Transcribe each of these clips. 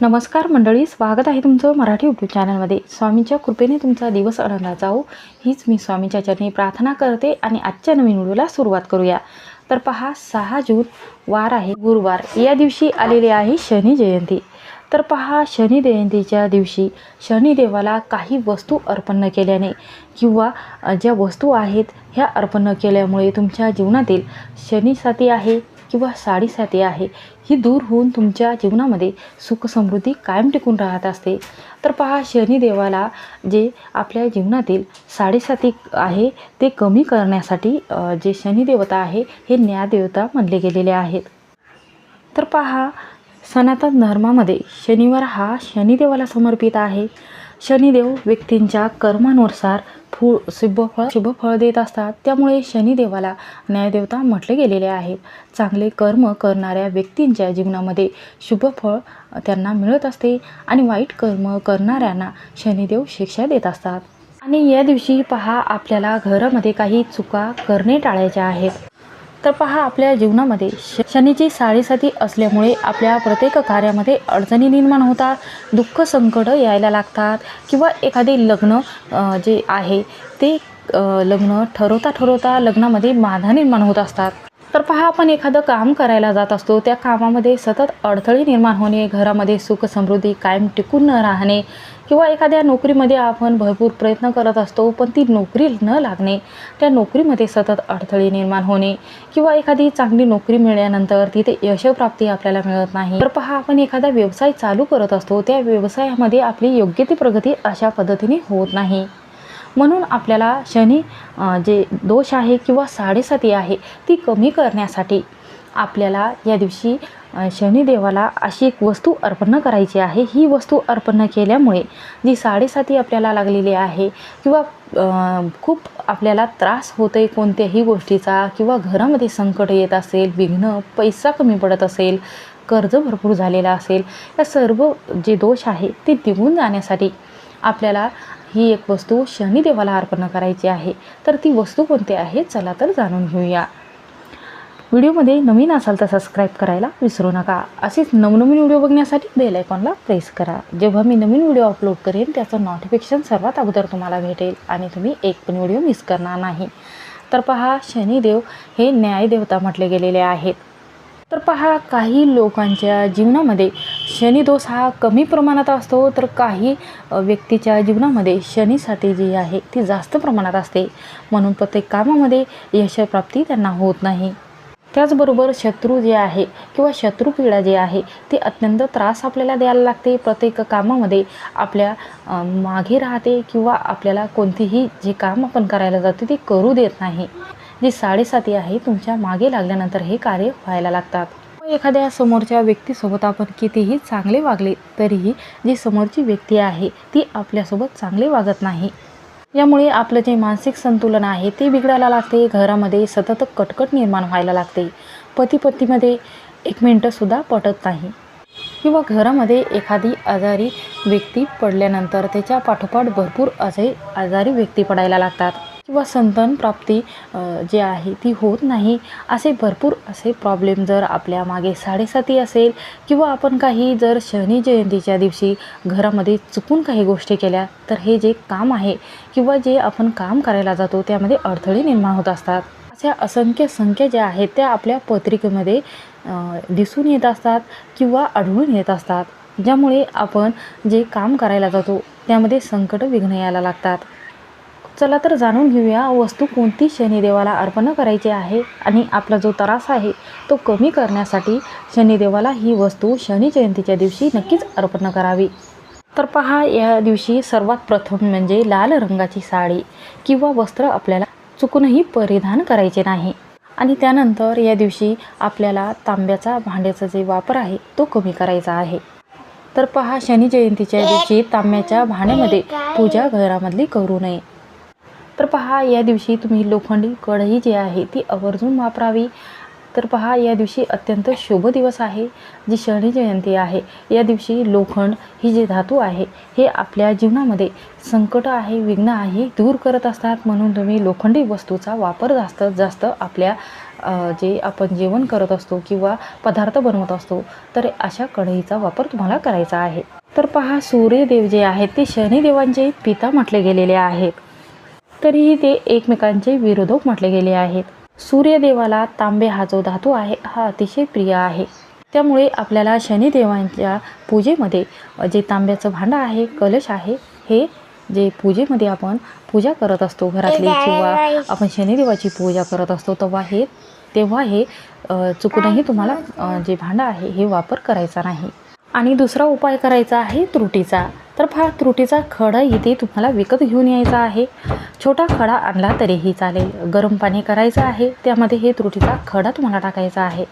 नमस्कार मंडळी स्वागत आहे तुमचं मराठी यूट्यूब चॅनलमध्ये. स्वामींच्या कृपेने तुमचा दिवस आनंदात जाओ हीच मी स्वामींच्या चरणी प्रार्थना करते आणि आजच्या नवीन व्हिडिओला सुरुवात करूया. तर पहा सहा जून वार आहे गुरुवार. या दिवशी आलेली आहे शनी जयंती. तर पहा शनी जयंतीच्या दिवशी शनिदेवाला काही वस्तू अर्पण न केल्याने किंवा ज्या वस्तू आहेत ह्या अर्पण न केल्यामुळे तुमच्या जीवनातील शनीसाथी आहे किंवा साडीसाथी आहे ही दूर होऊन तुमच्या जीवनामध्ये सुखसमृद्धी कायम टिकून राहत असते. तर पहा शनिदेवाला जे आपल्या जीवनातील साडेसाती आहे ते कमी करण्यासाठी जे शनिदेवता आहे हे न्यायदेवता मानले गेलेले आहेत. तर पहा सनातन धर्मामध्ये शनिवार हा शनिदेवाला समर्पित आहे. शनिदेव व्यक्तींच्या कर्मानुसार फूळ शुभफळ शुभफळ देत असतात. त्यामुळे शनिदेवाला न्यायदेवता म्हटले गेलेले आहेत चांगले कर्म करणाऱ्या व्यक्तींच्या जीवनामध्ये शुभफळ त्यांना मिळत असते आणि वाईट कर्म करणाऱ्यांना शनिदेव शिक्षा देत असतात. आणि या दिवशी पहा आपल्याला घरामध्ये काही चुका करणे टाळायच्या आहेत. तर पहा आपल्या जीवनामध्ये. श शनीची साडेसाती असल्यामुळे आपल्या प्रत्येक कार्यामध्ये अडचणी निर्माण होतात दुःख संकट यायला लागतात किंवा एखादे लग्न जे आहे ते लग्न ठरवता ठरवता लग्नामध्ये बाधा निर्माण होत असतात. तर पहा आपण एखादं काम करायला जात असतो त्या कामामध्ये सतत अडथळे निर्माण होणे घरामध्ये सुख समृद्धी कायम टिकून न राहणे किंवा एखाद्या नोकरीमध्ये आपण भरपूर प्रयत्न करत असतो पण ती नोकरी न लागणे त्या नोकरीमध्ये सतत अडथळे निर्माण होणे किंवा एखादी चांगली नोकरी मिळाल्यानंतर तिथे यशप्राप्ती आपल्याला मिळत नाही. तर पहा आपण एखादा व्यवसाय चालू करत असतो त्या व्यवसायामध्ये आपली योग्य ती प्रगती अशा पद्धतीने होत नाही. म्हणून आपल्याला शनी जे दोष आहे किंवा साडेसाती आहे ती कमी करण्यासाठी आपल्याला या दिवशी शनिदेवाला अशी एक वस्तू अर्पण करायची आहे. ही वस्तू अर्पण केल्यामुळे जी साडेसाती आपल्याला लागलेली आहे किंवा खूप आपल्याला त्रास होतो आहे कोणत्याही गोष्टीचा किंवा घरामध्ये संकट येत असेल विघ्न पैसा कमी पडत असेल कर्ज भरपूर झालेला असेल या सर्व जे दोष आहे ते निघून जाण्यासाठी आपल्याला ही एक वस्तू शनिदेवाला अर्पण करायची आहे. तर ती वस्तू कोणती आहे? चला तर जाणून घेऊया. व्हिडिओमध्ये नवीन असाल तर सबस्क्राईब करायला विसरू नका. असेच नवनवीन व्हिडिओ बघण्यासाठी बेल आयकॉनला प्रेस करा. जेव्हा मी नवीन व्हिडिओ अपलोड करेन त्याचं नोटिफिकेशन सर्वात अगोदर तुम्हाला भेटेल आणि तुम्ही एक पण व्हिडिओ मिस करणार नाही. तर पहा शनिदेव हे न्यायदेवता म्हटले गेलेले आहेत. तर पहा काही लोकांच्या जीवनामध्ये शनिदोष हा कमी प्रमाणात असतो तर काही व्यक्तीच्या जीवनामध्ये शनीसाठी जी आहे ती जास्त प्रमाणात असते. म्हणून प्रत्येक कामामध्ये यशप्राप्ती त्यांना होत नाही. त्याचबरोबर शत्रू जे आहे किंवा शत्रुपीडा जी आहे ती अत्यंत त्रास आपल्याला द्यायला लागते. प्रत्येक कामामध्ये आपल्या मागे राहते किंवा आपल्याला कोणतीही जे काम आपण करायला जाते ते करू देत नाही. जी साडेसाती आहे तुमच्या मागे लागल्यानंतर हे कार्य व्हायला लागतात. एखाद्या समोरच्या व्यक्तीसोबत आपण कितीही चांगले वागले तरीही जी समोरची व्यक्ती आहे ती आपल्यासोबत चांगले वागत नाही. यामुळे आपलं जे मानसिक संतुलन आहे ते बिघडायला लागते घरामध्ये सतत कटकट निर्माण व्हायला लागते. पती पतीमध्ये एक मिनटंसुद्धा पटत नाही. किंवा घरामध्ये एखादी आजारी व्यक्ती पडल्यानंतर त्याच्या पाठोपाठ भरपूर असे आजारी व्यक्ती पडायला लागतात. किंवा संतान प्राप्ती जी आहे ती होत नाही. असे भरपूर असे प्रॉब्लेम जर आपल्या मागे साडेसाती असेल किंवा आपण काही जर शनी जयंतीच्या दिवशी घरामध्ये चुकून काही गोष्टी केल्या तर हे जे काम आहे किंवा जे आपण काम करायला जातो त्यामध्ये अडथळे निर्माण होत असतात. अशा असंख्य संख्या ज्या आहेत त्या आपल्या पत्रिकेमध्ये दिसून येत असतात किंवा आढळून येत असतात. ज्यामुळे आपण जे काम करायला जातो त्यामध्ये संकट विघ्न यायला लागतात. चला तर जाणून घेऊया वस्तू कोणती शनिदेवाला अर्पण करायची आहे आणि आपला जो त्रास आहे तो कमी करण्यासाठी शनिदेवाला ही वस्तू शनी जयंतीच्या दिवशी नक्कीच अर्पण करावी. तर पहा या दिवशी सर्वात प्रथम म्हणजे लाल रंगाची साडी किंवा वस्त्र आपल्याला चुकूनही परिधान करायचे नाही. आणि त्यानंतर या दिवशी आपल्याला तांब्याचा भांड्याचा जे वापर आहे तो कमी करायचा आहे. तर पहा शनी जयंतीच्या दिवशी तांब्याच्या भाण्यामध्ये पूजा घरामधली करू नये. तर पहा या दिवशी तुम्ही लोखंडी कढई जी आहे ती आवर्जून वापरावी. तर पहा या दिवशी अत्यंत शुभ दिवस आहे जी शनी जयंती आहे. या दिवशी लोखंड ही जी धातू आहे हे आपल्या जीवनामध्ये संकट आहे विघ्न आहे दूर करत असतात. म्हणून तुम्ही लोखंडी वस्तूचा वापर जास्तीत जास्त आपल्या जे आपण जेवण करत असतो किंवा पदार्थ बनवत असतो तर अशा कढईचा वापर तुम्हाला करायचा आहे. तर पहा सूर्यदेव जे आहेत ते शनिदेवांचे पिता म्हटले गेलेले आहेत. तरीही ते एकमेकांचे विरोधक म्हटले गेले आहेत. सूर्यदेवाला तांबे हा जो धातू आहे हा अतिशय प्रिय आहे. त्यामुळे आपल्याला शनिदेवांच्या पूजेमध्ये जे तांब्याचं भांडं आहे कलश आहे हे जे पूजेमध्ये आपण पूजा करत असतो घरातली किंवा आपण शनिदेवाची पूजा करत असतो तेव्हा हे तेव्हा हे चुकूनही तुम्हाला जे भांडं आहे हे वापर करायचा नाही. आणि दुसरा उपाय करायचा आहे त्रुटीचा. तर फार त्रुटीचा खडा इथे तुम्हाला विकत घेऊन यायचा आहे. छोटा खडा आणला तरीही चालेल. गरम पाणी करायचं आहे. त्यामध्ये हे त्रुटीचा खडा तुम्हाला टाकायचा आहे.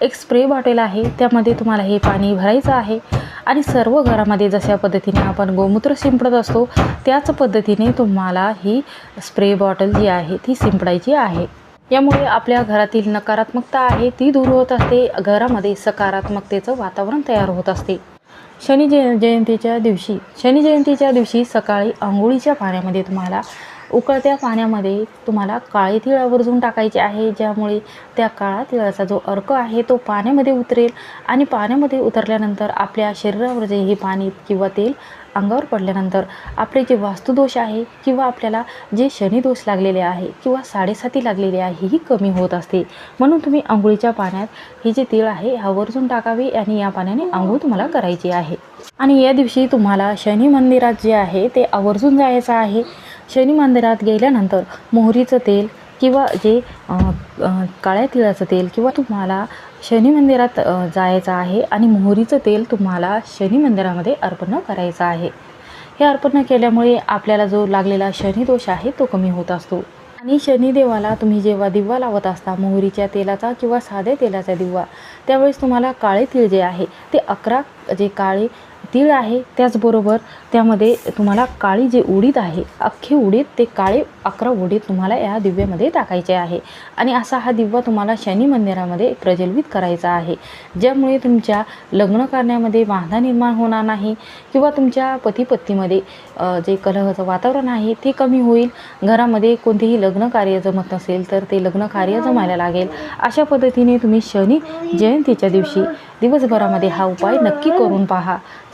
एक स्प्रे बॉटल आहे. त्यामध्ये तुम्हाला हे पाणी भरायचं आहे. आणि सर्व घरामध्ये जशा पद्धतीने आपण गोमूत्र शिंपडत असतो त्याच पद्धतीने तुम्हाला ही स्प्रे बॉटल जी आहे ती शिंपडायची आहे. यामुळे आपल्या घरातील नकारात्मकता आहे ती दूर होत असते. घरामध्ये सकारात्मकतेचं वातावरण तयार होत असते. शनी जय जयंतीच्या दिवशी शनी जयंतीच्या दिवशी सकाळी आंघोळीच्या पाण्यामध्ये तुम्हाला उकळत्या पाण्यामध्ये तुम्हाला काळी तिळ आवर्जून टाकायचे आहे ज्यामुळे त्या काळा तिळाचा जो अर्क आहे तो पाण्यामध्ये उतरेल. आणि पाण्यामध्ये उतरल्यानंतर आपल्या शरीरावर जे हे पाणी किंवा तेल अंगावर पडल्यानंतर आपले जे वास्तुदोष आहे किंवा आपल्याला जे शनिदोष लागलेले आहे किंवा साडेसाती लागलेली आहे ही कमी होत असते. म्हणून तुम्ही आंघोळीच्या पाण्यात हे जे तीळ आहे आवर्जून टाकावे आणि या पाण्याने आंघोळ तुम्हाला करायची आहे. आणि या दिवशी तुम्हाला शनी मंदिरात जे आहे ते आवर्जून जायचं आहे. शनी मंदिरात गेल्यानंतर मोहरीचं तेल किंवा जे काळ्या तिळाचं तेल किंवा तुम्हाला शनी मंदिरात जायचं आहे आणि मोहरीचं तेल तुम्हाला शनी मंदिरामध्ये अर्पण करायचं आहे. हे अर्पण केल्यामुळे आपल्याला जो लागलेला शनिदोष आहे तो कमी होत असतो. आणि शनिदेवाला तुम्ही जेव्हा दिवा लावत असता मोहरीच्या तेलाचा किंवा साध्या तेलाचा दिवा त्यावेळेस तुम्हाला काळे तीळ जे आहे ते अकरा जे काळे तीळ आहे त्याचबरोबर त्यामध्ये तुम्हाला काळी जे उडीद आहे अख्खे उडीद ते काळे अकरा उडीद तुम्हाला या दिव्यामध्ये टाकायचे आहे. आणि असा हा दिवा तुम्हाला शनी मंदिरामध्ये प्रज्वलित करायचा आहे. ज्यामुळे तुमच्या लग्न करण्यामध्ये बाधा निर्माण होणार नाही किंवा तुमच्या पतीपत्तीमध्ये जे कलहचं वातावरण आहे ते कमी होईल. घरामध्ये कोणतेही लग्न कार्य जमत नसेल तर ते लग्न कार्य जमायला लागेल. अशा पद्धतीने तुम्ही शनी जयंतीच्या दिवशी दिवसभरामध्ये हा उपाय नक्की करून पहा.